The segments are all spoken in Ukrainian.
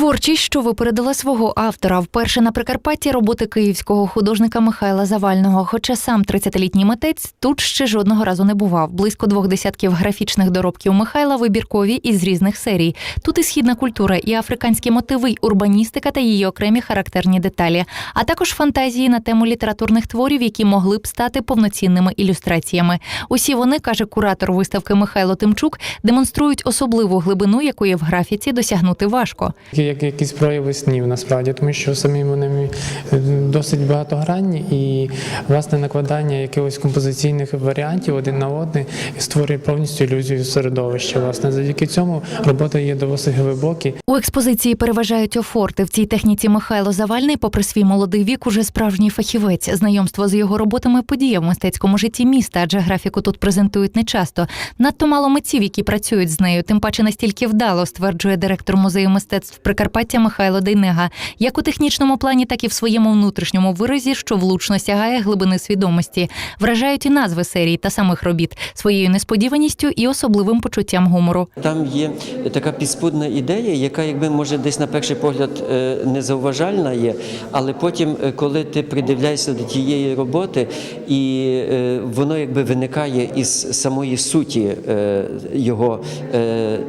Творчість, що випередила свого автора, вперше на Прикарпатті роботи київського художника Михайла Завального. Хоча сам 30-літній митець тут ще жодного разу не бував. Близько двох десятків графічних доробків Михайла вибіркові із різних серій. Тут і східна культура, і африканські мотиви, й урбаністика та її окремі характерні деталі, а також фантазії на тему літературних творів, які могли б стати повноцінними ілюстраціями. Усі вони, каже куратор виставки Михайло Тимчук, демонструють особливу глибину, якої в графіці досягнути важко. Як якісь прояви снів насправді, тому що самі вони досить багатогранні і власне накладання якихось композиційних варіантів один на один створює повністю ілюзію середовища. Власне, завдяки цьому роботи є досить глибокі. У експозиції переважають офорти. В цій техніці Михайло Завальний, попри свій молодий вік, уже справжній фахівець. Знайомство з його роботами подія в мистецькому житті міста, адже графіку тут презентують нечасто. Надто мало митців, які працюють з нею, тим паче настільки вдало, стверджує директор музею мистецтв Прикарпаття Михайло Дейнега, як у технічному плані, так і в своєму внутрішньому виразі, що влучно сягає глибини свідомості. Вражають і назви серій та самих робіт своєю несподіваністю і особливим почуттям гумору. Там є така підспудна ідея, яка, якби може десь на перший погляд е, незауважальна є, але потім, е, коли ти придивляєшся до тієї роботи, і е, воно якби виникає із самої суті його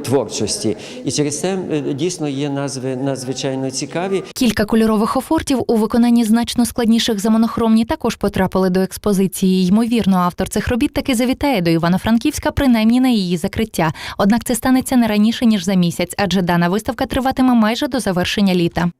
творчості. І через це дійсно є назви надзвичайно цікаві. Кілька кольорових офортів у виконанні значно складніших за монохромні також потрапили до експозиції. Ймовірно, автор цих робіт таки завітає до Івано-Франківська, принаймні на її закриття. Однак це станеться не раніше ніж за місяць, адже дана виставка триватиме майже до завершення літа.